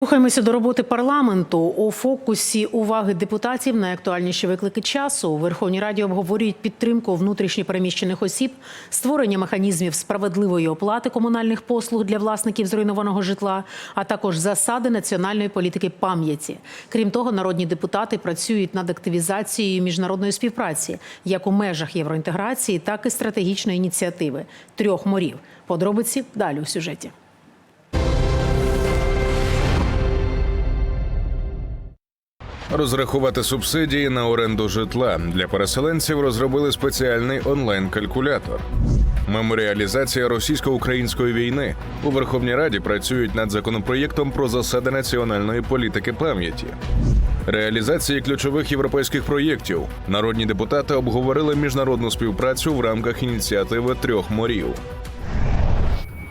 Рухаємося до роботи парламенту. У фокусі уваги депутатів найактуальніші виклики часу. У Верховній Раді обговорюють підтримку внутрішньопереміщених осіб, створення механізмів справедливої оплати комунальних послуг для власників зруйнованого житла, а також засади національної політики пам'яті. Крім того, народні депутати працюють над активізацією міжнародної співпраці, як у межах євроінтеграції, так і стратегічної ініціативи трьох морів. Подробиці далі у сюжеті. Розрахувати субсидії на оренду житла для переселенців розробили спеціальний онлайн-калькулятор. Меморіалізація російсько-української війни у Верховній Раді працюють над законопроєктом про засади національної політики пам'яті. Реалізації ключових європейських проєктів народні депутати обговорили міжнародну співпрацю в рамках ініціативи трьох морів.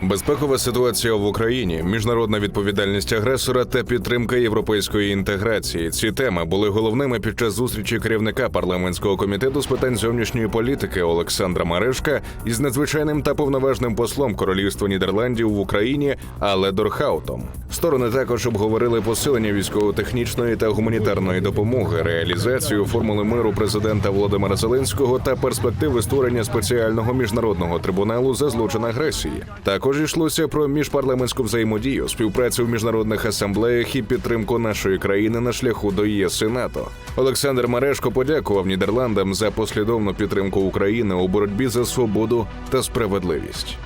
Безпекова ситуація в Україні, міжнародна відповідальність агресора та підтримка європейської інтеграції. Ці теми були головними під час зустрічі керівника парламентського комітету з питань зовнішньої політики Олександра Марешка із надзвичайним та повноважним послом Королівства Нідерландів в Україні Але Дорхаутом. Сторони також обговорили посилення військово-технічної та гуманітарної допомоги, реалізацію формули миру президента Володимира Зеленського та перспективи створення спеціального міжнародного трибуналу за злочин агресії. Також йшлося про міжпарламентську взаємодію, співпрацю в міжнародних асамблеях і підтримку нашої країни на шляху до ЄС і НАТО. Олександр Марешко подякував Нідерландам за послідовну підтримку України у боротьбі за свободу та справедливість.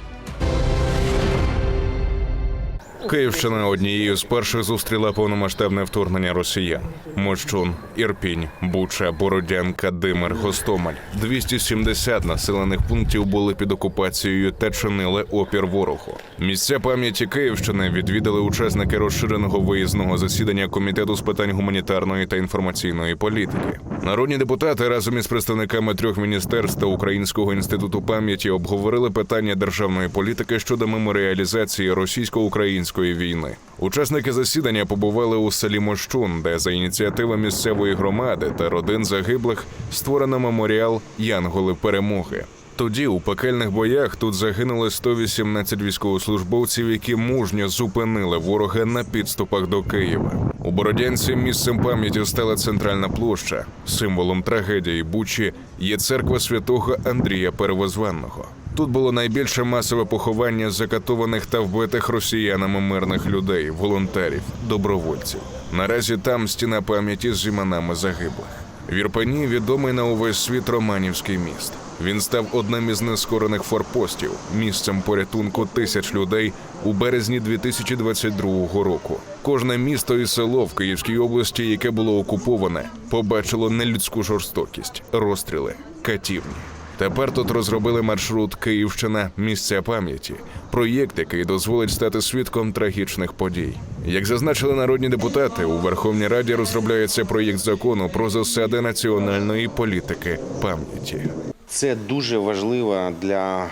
Київщина однією з перших зустріла повномасштабне вторгнення росіян. Мощун, Ірпінь, Буча, Бородянка, Димир, Гостомель. 270 населених пунктів були під окупацією та чинили опір ворогу. Місця пам'яті Київщини відвідали учасники розширеного виїзного засідання комітету з питань гуманітарної та інформаційної політики. Народні депутати разом із представниками трьох міністерств та Українського інституту пам'яті обговорили питання державної політики щодо меморіалізації російсько-української війни. Учасники засідання побували у селі Мощун, де за ініціативи місцевої громади та родин загиблих створено меморіал Янголи перемоги. Тоді у пекельних боях тут загинули 118 військовослужбовців, які мужньо зупинили ворога на підступах до Києва. У Бородянці місцем пам'яті стала центральна площа. Символом трагедії Бучі є церква святого Андрія Перевозванного. Тут було найбільше масове поховання закатованих та вбитих росіянами мирних людей, волонтерів, добровольців. Наразі там стіна пам'яті з іменами загиблих. В Ірпені відомий на увесь світ Романівський міст. Він став одним із нескорених форпостів, місцем порятунку тисяч людей у березні 2022 року. Кожне місто і село в Київській області, яке було окуповане, побачило нелюдську жорстокість, розстріли, катівні. Тепер тут розробили маршрут Київщина місця пам'яті, проєкт, який дозволить стати свідком трагічних подій. Як зазначили народні депутати, у Верховній Раді розробляється проєкт закону про засади національної політики пам'яті. Це дуже важлива для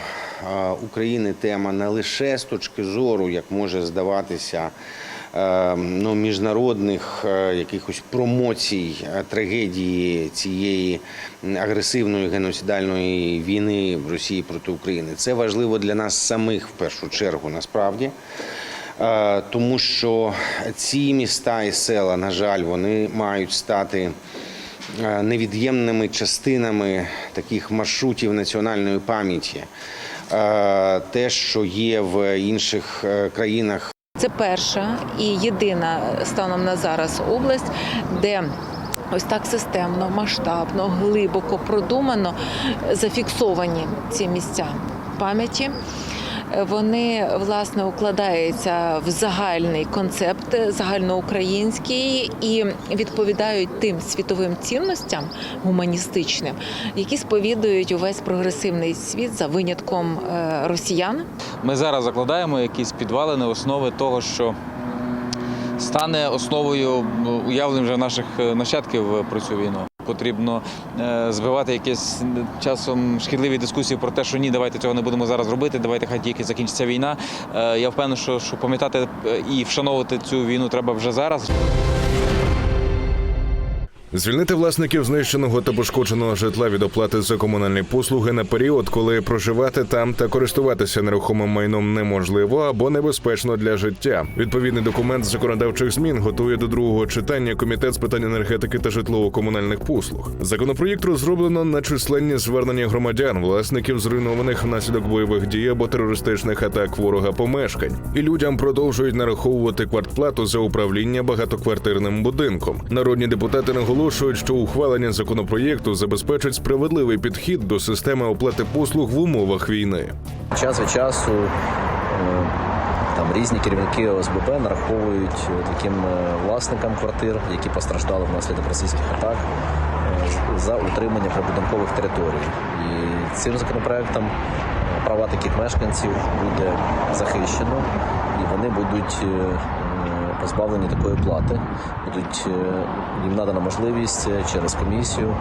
України тема не лише з точки зору, як може здаватися, е, ну, міжнародних е, якихось промоцій е, трагедії цієї агресивної геноцидальної війни в Росії проти України. Це важливо для нас самих в першу чергу, насправді. Е, Тому що ці міста і села, на жаль, вони мають стати невід'ємними частинами таких маршрутів національної пам'яті. Е, Те, що є в інших е, країнах Це перша і єдина станом на зараз область, де ось так системно, масштабно, глибоко продумано зафіксовані ці місця пам'яті. Вони власне укладаються в загальний концепт, загальноукраїнський і відповідають тим світовим цінностям гуманістичним, які сповідують увесь прогресивний світ за винятком е, росіян. Ми зараз закладаємо якісь підвалини, основи того, що стане основою уявлень вже наших е, нащадків про цю війну. Потрібно е, збивати якісь часом шкідливі дискусії про те, що ні, давайте цього не будемо зараз робити, давайте хай тільки закінчиться війна. Е, Я впевнений, що, що пам'ятати е, і вшановувати цю війну треба вже зараз. Звільнити власників знищеного та пошкодженого житла від оплати за комунальні послуги на період, коли проживати там та користуватися нерухомим майном неможливо або небезпечно для життя. Відповідний документ з законодавчих змін готує до другого читання комітет з питань енергетики та житлово-комунальних послуг. Законопроєкт розроблено на численні звернення громадян, власників зруйнованих внаслідок бойових дій або терористичних атак ворога помешкань, і людям продовжують нараховувати квартплату за управління багатоквартирним будинком. Народні депутати наголошують, що ухвалення законопроєкту забезпечить справедливий підхід до системи оплати послуг в умовах війни. Час від часу е, там різні керівники ОСББ нараховують е, таким е, власникам квартир, які постраждали внаслідок російських атак, за утримання прибудинкових територій. І цим законопроектом права таких мешканців буде захищено, і вони будуть позбавлені такої плати. Будуть е, їм надана можливість е, через комісію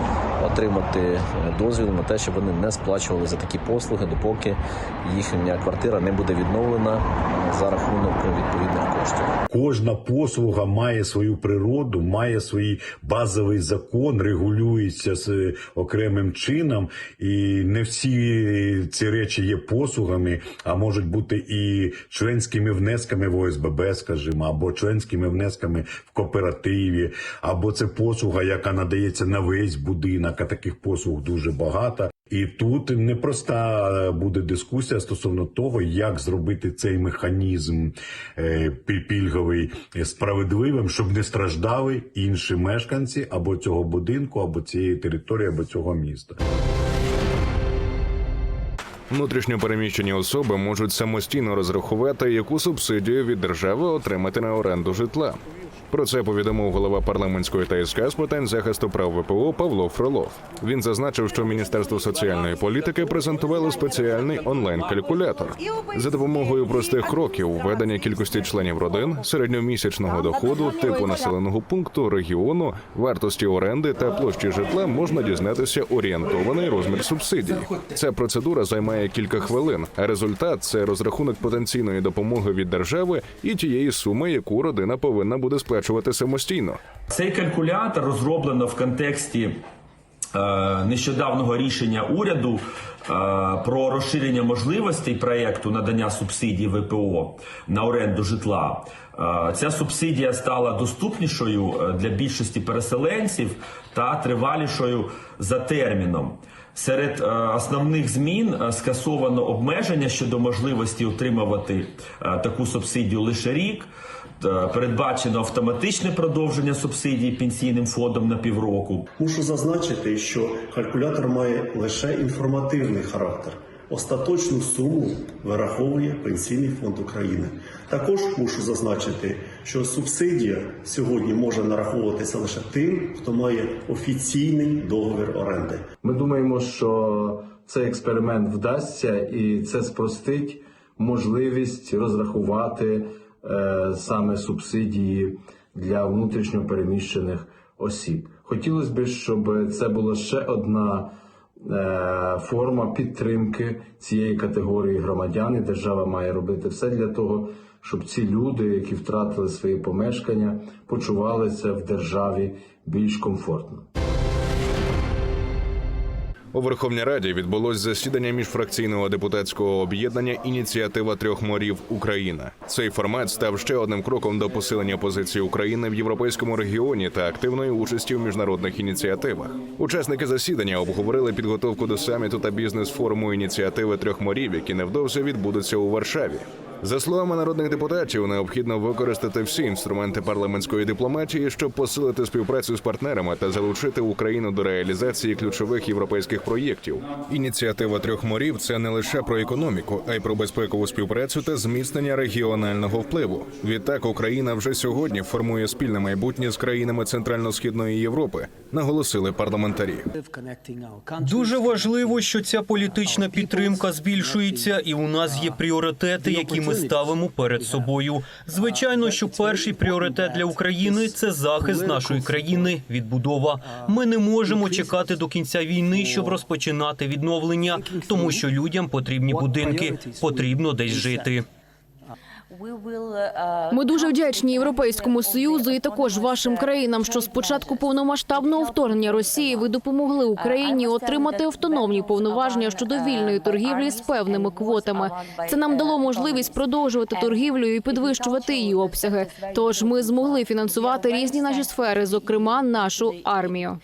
отримати е, дозвіл на те, щоб вони не сплачували за такі послуги, допоки їхня квартира не буде відновлена за рахунок відповідних коштів. Кожна послуга має свою природу, має свій базовий закон, регулюється з окремим чином, і не всі ці речі є послугами, а можуть бути і членськими внесками в ОСББ, скажімо, або членськими внесками в кооперативі, або це послуга, яка надається на весь будинок. А таких послуг дуже багато. І тут непроста е, буде дискусія стосовно того, як зробити цей механізм е, пільговий е, справедливим, щоб не страждали інші мешканці або цього будинку, або цієї території, або цього міста. Внутрішньо переміщені особи можуть самостійно розрахувати, яку субсидію від держави отримати на оренду житла. Про це повідомив голова парламентської ТСК з питань захисту прав ВПО Павло Фролов. Він зазначив, що Міністерство соціальної політики презентувало спеціальний онлайн-калькулятор за допомогою простих кроків введення кількості членів родин, середньомісячного доходу, типу населеного пункту, регіону, вартості оренди та площі житла можна дізнатися орієнтований розмір субсидій. Ця процедура займає кілька хвилин, а результат це розрахунок потенційної допомоги від держави і тієї суми, яку родина повинна буде сплачувати самостійно. Цей калькулятор розроблено в контексті е, нещодавнього рішення уряду е, про розширення можливостей проєкту надання субсидій ВПО на оренду житла. Е, Ця субсидія стала доступнішою для більшості переселенців та тривалішою за терміном. Серед основних змін скасовано обмеження щодо можливості отримувати таку субсидію лише рік. Е, Передбачено автоматичне продовження субсидій пенсійним фондом на півроку. Мушу зазначити, що калькулятор має лише інформативний характер. Остаточну суму вираховує Пенсійний фонд України. Також мушу зазначити, що субсидія сьогодні може нараховуватися лише тим, хто має офіційний договір оренди. Ми думаємо, що цей експеримент вдасться, і це спростить можливість розрахувати саме субсидії для внутрішньо переміщених осіб. Хотілося б, щоб це була ще одна е, форма підтримки цієї категорії громадян, і держава має робити все для того, щоб ці люди, які втратили свої помешкання, почувалися в державі більш комфортно. У Верховній Раді відбулось засідання міжфракційного депутатського об'єднання Ініціатива трьох морів Україна. Цей формат став ще одним кроком до посилення позиції України в європейському регіоні та активної участі в міжнародних ініціативах. Учасники засідання обговорили підготовку до саміту та бізнес-форуму ініціативи трьох морів, які невдовзі відбудуться у Варшаві. За словами народних депутатів, необхідно використати всі інструменти парламентської дипломатії, щоб посилити співпрацю з партнерами та залучити Україну до реалізації ключових європейських проєктів. Ініціатива трьох морів це не лише про економіку, а й про безпекову співпрацю та зміцнення регіонального впливу. Відтак Україна вже сьогодні формує спільне майбутнє з країнами Центрально-східної Європи, наголосили парламентарі. Дуже важливо, що ця політична підтримка збільшується, і у нас є пріоритети, які ми ставимо перед собою. Звичайно, що перший пріоритет для України це захист нашої країни, відбудова. Ми не можемо чекати до кінця війни, щоб розпочинати відновлення, тому що людям потрібні будинки, потрібно десь жити. Ми дуже вдячні Європейському союзу і також вашим країнам, що з початку повномасштабного вторгнення Росії ви допомогли Україні отримати автономні повноваження щодо вільної торгівлі з певними квотами. Це нам дало можливість продовжувати торгівлю і підвищувати її обсяги. Тож ми змогли фінансувати різні наші сфери, зокрема нашу армію.